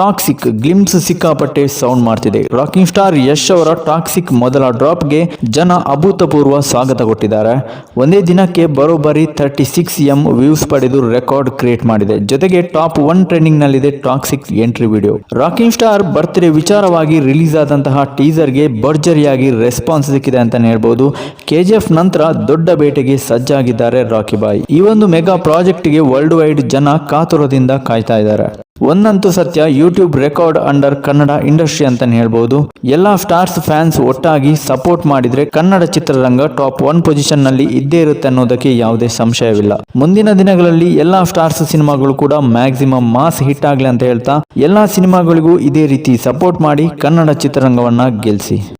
Toxic glimpse ಸಿಕ್ಕಾಪಟ್ಟೆ sound ಮಾಡ್ತಿದೆ. Rocking star Yash ಅವರ ಟಾಕ್ಸಿಕ್ ಮೊದಲ ಡ್ರಾಪ್ಗೆ ಜನ ಅಭೂತಪೂರ್ವ ಸ್ವಾಗತ ಕೊಟ್ಟಿದ್ದಾರೆ. ಒಂದೇ ದಿನಕ್ಕೆ ಬರೋಬ್ಬರಿ ತರ್ಟಿ ಸಿಕ್ಸ್ ಎಂ ವ್ಯೂಸ್ ಪಡೆದು ರೆಕಾರ್ಡ್ ಕ್ರಿಯೇಟ್ ಮಾಡಿದೆ. ಜೊತೆಗೆ ಟಾಪ್ ಒನ್ ಟ್ರೆಂಡಿಂಗ್ ನಲ್ಲಿದೆ Toxic entry video. Rocking star birthday ವಿಚಾರವಾಗಿ ರಿಲೀಸ್ ಆದಂತಹ ಟೀಸರ್ಗೆ ಭರ್ಜರಿಯಾಗಿ ರೆಸ್ಪಾನ್ಸ್ ಸಿಕ್ಕಿದೆ ಅಂತಾನೆ ಹೇಳ್ಬಹುದು ಕೆಜಿಎಫ್ ನಂತರ ದೊಡ್ಡ ಬೇಟೆಗೆ ಸಜ್ಜಾಗಿದ್ದಾರೆ ರಾಕಿ ಬಾಯ್. ಈ ಒಂದು ಮೆಗಾ ಪ್ರಾಜೆಕ್ಟ್ಗೆ ವರ್ಲ್ಡ್ ವೈಡ್ ಜನ ಕಾತುರದಿಂದ ಕಾಯ್ತಾ ಇದ್ದಾರೆ. ಒಂದಂತೂ ಸತ್ಯ YouTube record under Kannada industry ಅಂತಾನೆ ಹೇಳ್ಬಹುದು ಎಲ್ಲಾ ಸ್ಟಾರ್ಸ್ ಫ್ಯಾನ್ಸ್ ಒಟ್ಟಾಗಿ ಸಪೋರ್ಟ್ ಮಾಡಿದ್ರೆ ಕನ್ನಡ ಚಿತ್ರರಂಗ ಟಾಪ್ ಒನ್ ಪೊಸಿಷನ್ನಲ್ಲಿ ಇದ್ದೇ ಇರುತ್ತೆ ಅನ್ನೋದಕ್ಕೆ ಯಾವುದೇ ಸಂಶಯವಿಲ್ಲ. ಮುಂದಿನ ದಿನಗಳಲ್ಲಿ ಎಲ್ಲಾ ಸ್ಟಾರ್ಸ್ ಸಿನಿಮಾಗಳು ಕೂಡ ಮ್ಯಾಕ್ಸಿಮಮ್ ಮಾಸ್ ಹಿಟ್ ಆಗ್ಲಿ ಅಂತ ಹೇಳ್ತಾ, ಎಲ್ಲಾ ಸಿನಿಮಾಗಳಿಗೂ ಇದೇ ರೀತಿ ಸಪೋರ್ಟ್ ಮಾಡಿ ಕನ್ನಡ ಚಿತ್ರರಂಗವನ್ನ ಗೆಲ್ಲಿಸಿ